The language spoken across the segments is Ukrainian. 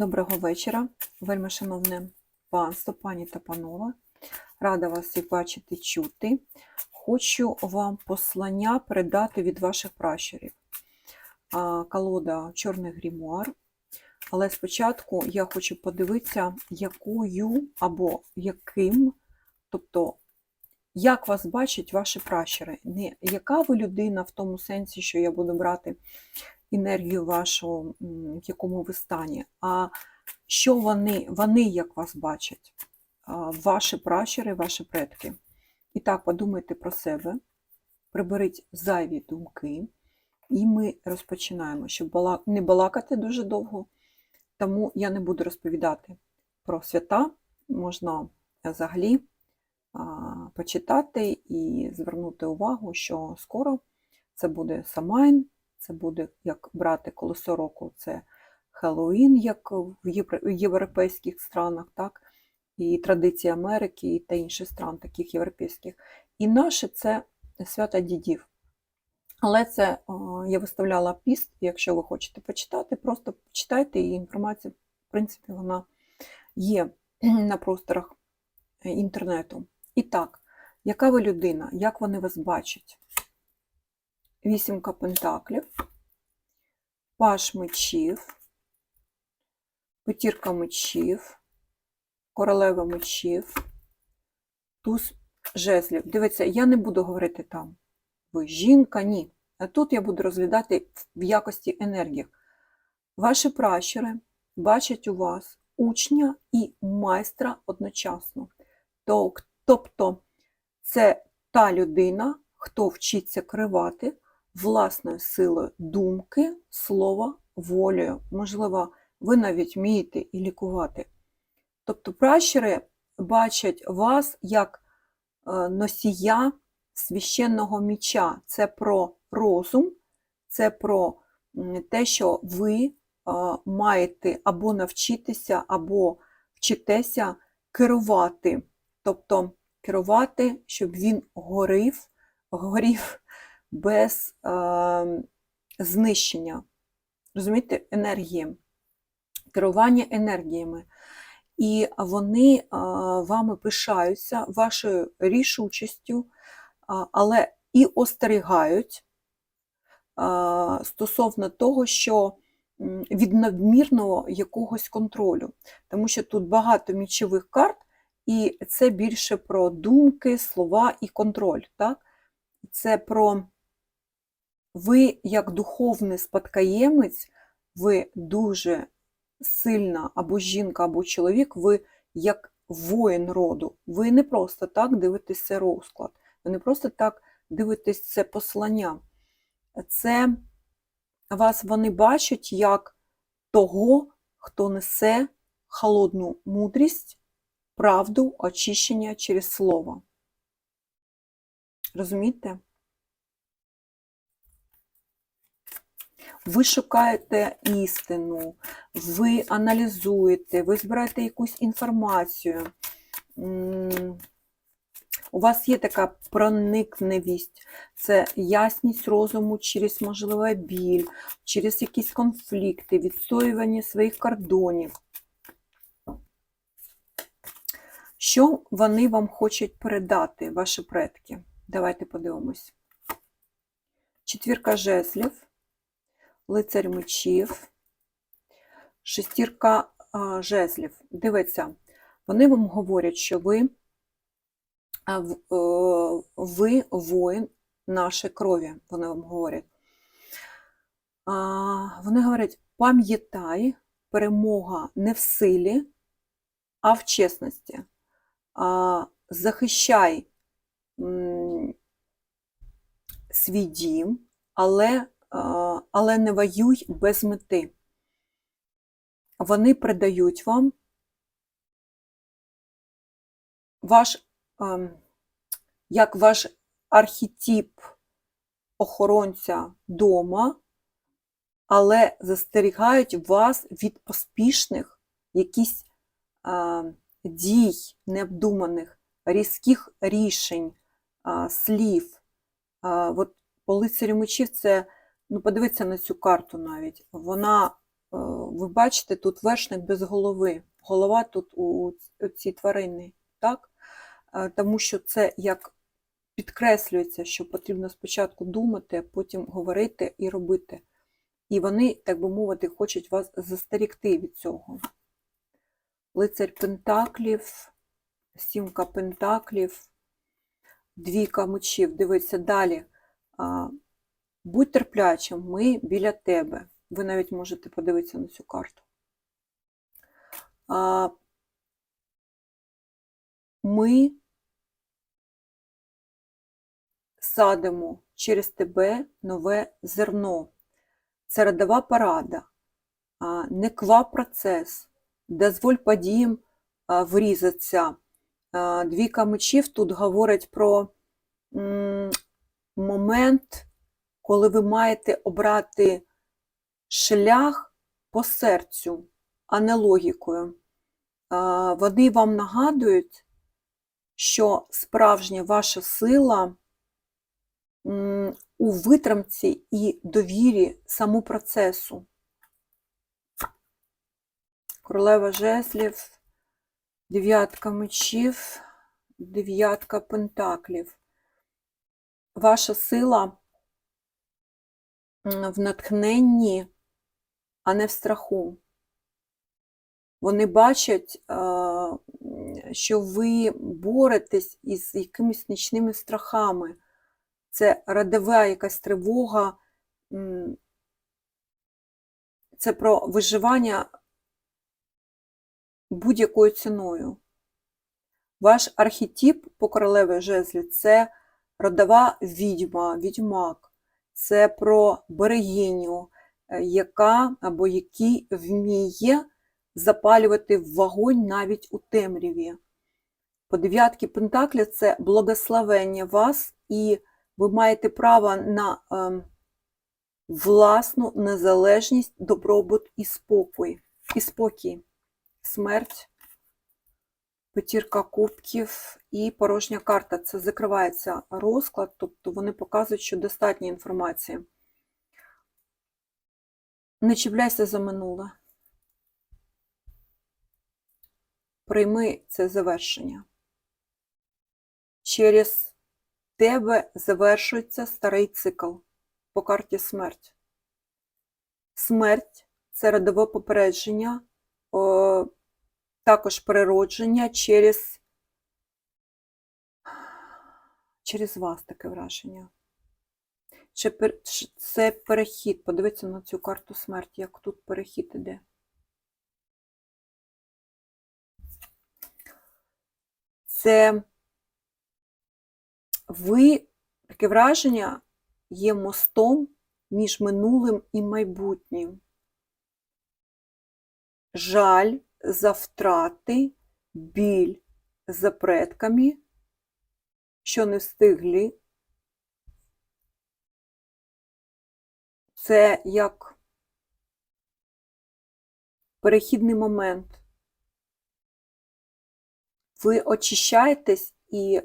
Доброго вечора, вельми шановне панство, пані та панове. Рада вас всіх бачити, чути. Хочу вам послання передати від ваших пращурів. Колода Чорний грімуар. Але спочатку я хочу подивитися, якою або яким, тобто, як вас бачать ваші пращури. Не яка ви людина в тому сенсі, що я буду брати енергію вашу, в якому ви стані, а що вони, вони як вас бачать, ваші пращури, ваші предки. І так, подумайте про себе, приберіть зайві думки, і ми розпочинаємо, щоб не балакати дуже довго, тому я не буду розповідати про свята, можна взагалі почитати і звернути увагу, що скоро це буде Самайн, це буде як брати колесо року, це Хеллоуін, як в європейських странах, так? і традиції Америки і та інших стран, таких європейських. І наше це свято дідів. Але це я виставляла піст, якщо ви хочете почитати, просто почитайте, і інформація, в принципі, вона є на просторах е, інтернету. І так, яка ви людина, як вони вас бачать? Вісімка пентаклів, паш мечів, п'ятірка мечів, королева мечів, туз жезлів. Дивіться, я не буду говорити там, ви жінка, ні. А тут я буду розглядати в якості енергії. Ваші пращури бачать у вас учня і майстра одночасно. Тобто це та людина, хто вчиться керувати власною силою думки, слова, волею. Можливо, ви навіть вмієте і лікувати. Тобто пращури бачать вас як е, носія священного міча. Це про розум, це про те, що ви е, маєте або навчитися, або вчитеся керувати. Тобто керувати, щоб він горів, горів без е, знищення. Розумієте, енергії, керування енергіями. І вони а, вами пишаються вашою рішучістю, а, але і остерігають а, стосовно того, що від надмірного якогось контролю. Тому що тут багато мічових карт, і це більше про думки, слова і контроль. Так? Це про ви, як духовний спадкоємець, ви дуже сильна або жінка, або чоловік, ви як воїн роду. Ви не просто так дивитесь це розклад, ви не просто так дивитесь це послання. Це вас вони бачать як того, хто несе холодну мудрість, правду, очищення через слово. Розумієте? Ви шукаєте істину, ви аналізуєте, ви збираєте якусь інформацію. У вас є така проникневість, це ясність розуму через, можливо, біль, через якісь конфлікти, відстоювання своїх кордонів. Що вони вам хочуть передати, ваші предки? Давайте подивимось. Четвірка жезлів лицарь мечів, шестірка жезлів. Дивіться, вони вам говорять, що ви, е, ви воїн нашої крові, вони вам говорять. Вони говорять, пам'ятай, перемога не в силі, а в чесності. Захищай свій дім, але але не воюй без мети. Вони придають вам ваш, ем, як ваш архетип охоронця дома, але застерігають вас від поспішних якісь е, дій необдуманих, різких рішень, слів. От по мечів це Ну, подивіться на цю карту навіть. Вона ви бачите, тут вершник без голови. Голова тут у у цій тварини, так? Е, Тому що це як підкреслюється, що потрібно спочатку думати, а потім говорити і робити. І вони, так би мовити, хочуть вас застерігти від цього. Лицарь Пентаклів, сімка Пентаклів, двійка мечів. Дивіться далі. Будь терплячим, ми біля тебе. Ви навіть можете подивитися на цю карту. Ми садимо через тебе нове зерно. Це родова порада, а, не ква процес, дозволь подіям врізатися. Двійка мечів тут говорить про момент, коли ви маєте обрати шлях по серцю, а не логікою. Вони вам нагадують, що справжня ваша сила у витримці і довірі саму процесу. Королева жезлів, дев'ятка мечів, дев'ятка пентаклів. Ваша сила в натхненні, а не в страху. Вони бачать, що ви боретесь із якимись нічними страхами. Це родова якась тривога, це про виживання будь-якою ціною. Ваш архетип по королеві жезлі це родова відьма, відьмак. Це про берегиню, е, яка або який вміє запалювати вогонь навіть у темряві. По дев'ятки Пентаклі це благословення вас, і ви маєте право на ем, власну незалежність, добробут і спокій. І спокій. Смерть, п'ятірка кубків і порожня карта. Це закривається розклад, тобто вони показують, що достатньо інформації. Не чіпляйся за минуле. Прийми це завершення. Через тебе завершується старий цикл по карті смерть. Смерть це родове попередження, також переродження через, через вас таке враження. Чи Це перехід. Подивіться на цю карту смерті, як тут перехід іде. Це ви, таке враження, є мостом між минулим і майбутнім. Жаль за втрати, біль за предками, що не встигли. Це як перехідний момент. Ви очищаєтесь і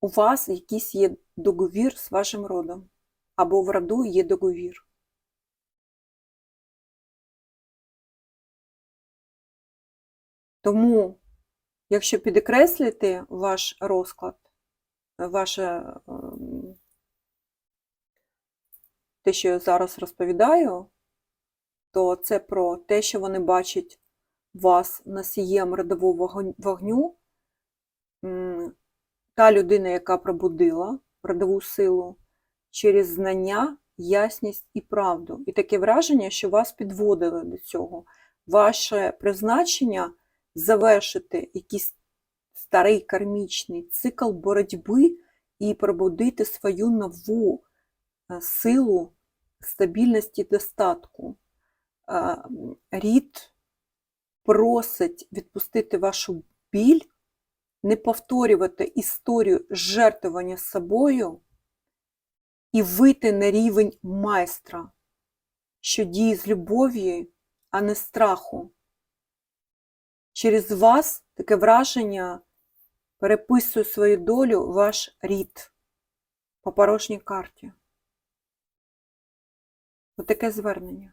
у вас якийсь є договір з вашим родом, або в роду є договір. Тому, якщо підкреслити ваш розклад, ваше ем, те, що я зараз розповідаю, то це про те, що вони бачать вас носієм родового вогню, та людина, яка пробудила родову силу через знання, ясність і правду. І таке враження, що вас підводили до цього. Ваше призначення завершити якийсь старий кармічний цикл боротьби і пробудити свою нову е, силу стабільності достатку. Е, Рід просить відпустити вашу біль, не повторювати історію жертвування собою і вийти на рівень майстра, що діє з любов'ю, а не страху. Через вас таке враження переписує свою долю ваш рід по порожній карті. Отаке звернення.